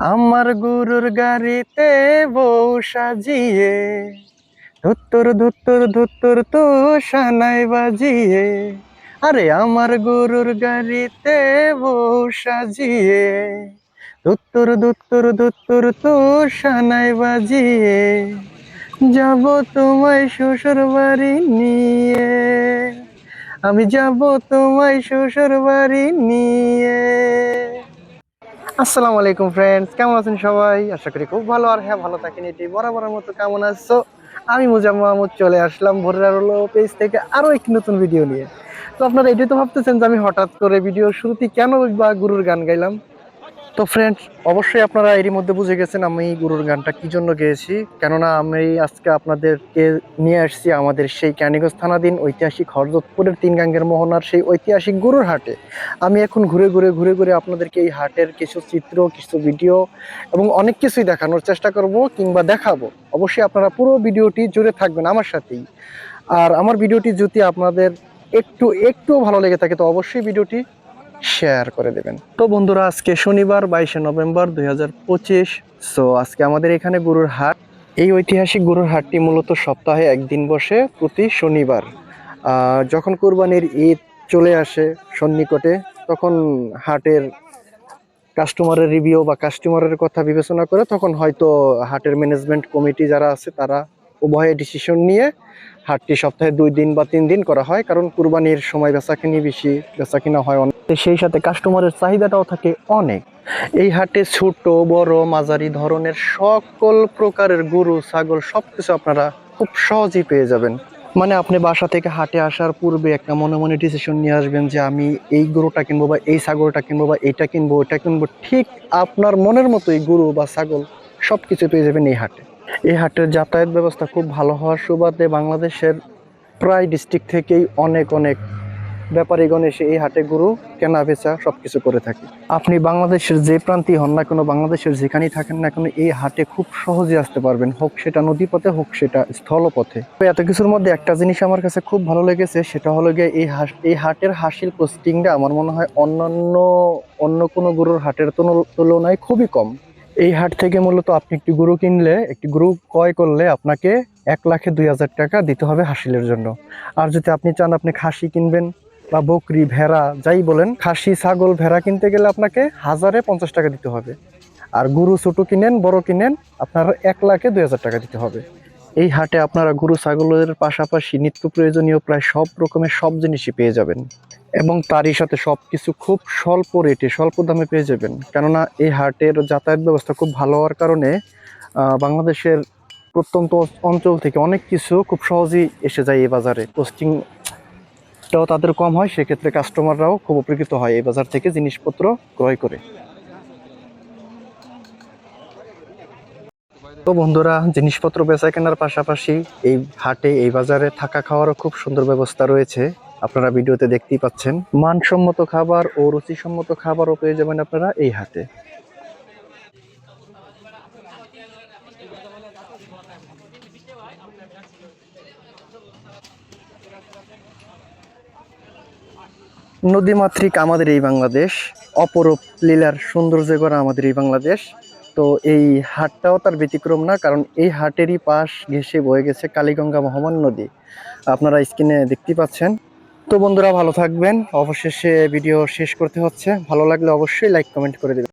আমার গুরুর গাড়িতে বউ সাজিয়ে, ধুত্তর ধুত্তর ধুত্তর তো সানাই বাজিয়ে, আরে আমার গুরুর গাড়িতে বউ সাজিয়ে, ধুত্তর ধুত্তর ধুত্তর তো সানাই বাজিয়ে, যাব তোমায় শ্বশুর বাড়ি নিয়ে। আমি যাব তোমায় শ্বশুর বাড়ি নিয়ে। আসসালামু আলাইকুম ফ্রেন্ডস কেমন আছেন সবাই? আশা করি খুব ভালো আর হ্যাঁ ভালো থাকেন এটি বরাবরের মতো কেমন। আছো আমি মুজাম মাহমুদ চলে আসলাম ভোরের আলো পেজ থেকে আরও একটি নতুন ভিডিও নিয়ে। তো আপনারা এটাই তো ভাবতেছেন যে আমি হঠাৎ করে ভিডিও শুরুতেই কেন বা গুরুর গান গাইলাম? তো ফ্রেন্ডস অবশ্যই আপনারা এরই মধ্যে বুঝে গেছেন আমি গুরুর গানটা কি জন্য গেয়েছি। কেননা আমি আজকে আপনাদেরকে নিয়ে আসছি আমাদের সেই ক্যানিগঞ্জ থানাধীন ঐতিহাসিক হরজতপুরের তিন গাঙ্গের মোহনার সেই ঐতিহাসিক গুরুর হাটে। আমি এখন ঘুরে ঘুরে ঘুরে ঘুরে আপনাদেরকে এই হাটের কিছু চিত্র, কিছু ভিডিও এবং অনেক কিছুই দেখানোর চেষ্টা করব কিংবা দেখাবো। অবশ্যই আপনারা পুরো ভিডিওটি জুড়ে থাকবেন আমার সাথেই। আর আমার ভিডিওটি যদি আপনাদের একটু একটু ভালো লেগে থাকে, তো অবশ্যই ভিডিওটি শেয়ার করে দেবেন। তো বন্ধুরা, আজকে শনিবার, বাইশে নভেম্বর দুই হাজার পঁচিশ। সো আজকে আমাদের এখানে গরুর হাট। এই ঐতিহাসিক গরুর হাটটি মূলত সপ্তাহে একদিন বসে, প্রতি শনিবার। যখন কোরবানির ঈদ চলে আসে সন্নিকটে, তখন হাটের কাস্টমারের রিভিউ বা কাস্টমারের কথা বিবেচনা করে, তখন হয়তো হাটের ম্যানেজমেন্ট কমিটি যারা আছে, তারা উভয়ে ডিসিশন নিয়ে হাটটি সপ্তাহে দুই দিন বা তিন দিন করা হয়, কারণ কুরবানির সময় বেচাকিনি বেশি, বেচাকিনা হয় অনেক। সেই সাথে কাস্টমারের চাহিদাটাও থাকে অনেক। এই হাটে ছোট, বড়, মাঝারি ধরনের সকল প্রকারের গরু, ছাগল সব কিছু আপনারা খুব সহজেই পেয়ে যাবেন। মানে আপনি বাসা থেকে হাটে আসার পূর্বে একটা মনে মনে ডিসিশন নিয়ে আসবেন যে আমি এই গরুটা কিনবো বা এই ছাগলটা কিনবো বা এইটা কিনবো ওইটা কিনবো, ঠিক আপনার মনের মতোই গরু বা ছাগল সব কিছু পেয়ে যাবেন এই হাটে। এই হাটের যাতায়াত ব্যবস্থা খুব ভালো হওয়ার সুবাদে বাংলাদেশের প্রায় ডিস্ট্রিক্ট থেকেই অনেক অনেক ব্যাপারীগণ এসে এই হাটে গরু কেনা, বেচা সবকিছু করে থাকে। আপনি বাংলাদেশের যে প্রান্তিই হন না কোনো, বাংলাদেশের যেখানেই থাকেন না কেন, এই হাটে খুব সহজে আসতে পারবেন, হোক সেটা নদীপথে, হোক সেটা স্থলপথে। এত কিছুর মধ্যে একটা জিনিস আমার কাছে খুব ভালো লেগেছে, সেটা হলো গিয়ে এই হাস এই হাটের হাসিল পোস্টিংটা আমার মনে হয় অন্যান্য অন্য কোনো গরুর হাটের তুলনায় খুবই কম। এই হাট থেকে মূলত আপনি একটি গরু কিনলে, একটি গরু ক্রয় করলে আপনাকে এক লাখে দুই হাজার টাকা দিতে হবে হাসিলের জন্য। আর যদি আপনি চান আপনি খাসি কিনবেন বা বকরি, ভেড়া, যাই বলেন, খাসি, ছাগল, ভেড়া কিনতে গেলে আপনাকে হাজারে পঞ্চাশ টাকা দিতে হবে। আর গরু ছোটো কিনেন, বড় কিনেন, আপনার এক লাখে দুই হাজার টাকা দিতে হবে। এই হাটে আপনারা গরু, ছাগলের পাশাপাশি নিত্য প্রয়োজনীয় প্রায় সব রকমের সব জিনিসই পেয়ে যাবেন এবং তারই সাথে সবকিছু খুব স্বল্প রেটে স্বল্প দামে পেয়ে যাবেন। কেননা এই হাটের যাতায়াত ব্যবস্থা খুব ভালো হওয়ার কারণে বাংলাদেশের প্রত্যন্ত অঞ্চল থেকে অনেক কিছু খুব সহজেই এসে যায় এই বাজারে। পোস্টিংটাও তাদের কম হয়, সেক্ষেত্রে কাস্টমাররাও খুব উপকৃত হয় এই বাজার থেকে জিনিসপত্র ক্রয় করে। তো বন্ধুরা, জিনিসপত্র বেচা কেনার পাশাপাশি এই হাটে, এই বাজারে থাকা খাওয়ারও খুব সুন্দর ব্যবস্থা রয়েছে। আপনারা ভিডিওতে দেখতেই পাচ্ছেন। মানসম্মত খাবার ও রুচিসম্মত খাবারও পেয়ে যাবেন আপনারা এই হাটে। নদীমাতৃক আমাদের এই বাংলাদেশ। অপরূপ লীলার সৌন্দর্য করা আমাদের এই বাংলাদেশ। তো এই হাটটাও তার ব্যতিক্রম না, কারণ এই হাটেরই পাশ ঘেঁষে বয়ে গেছে কালীগঙ্গা মহামান নদী। আপনারা স্ক্রিনে দেখতে পাচ্ছেন। তো বন্ধুরা, ভালো থাকবেন। অবশেষে ভিডিও শেষ করতে হচ্ছে। ভালো লাগলে অবশ্যই লাইক কমেন্ট করে দেবেন।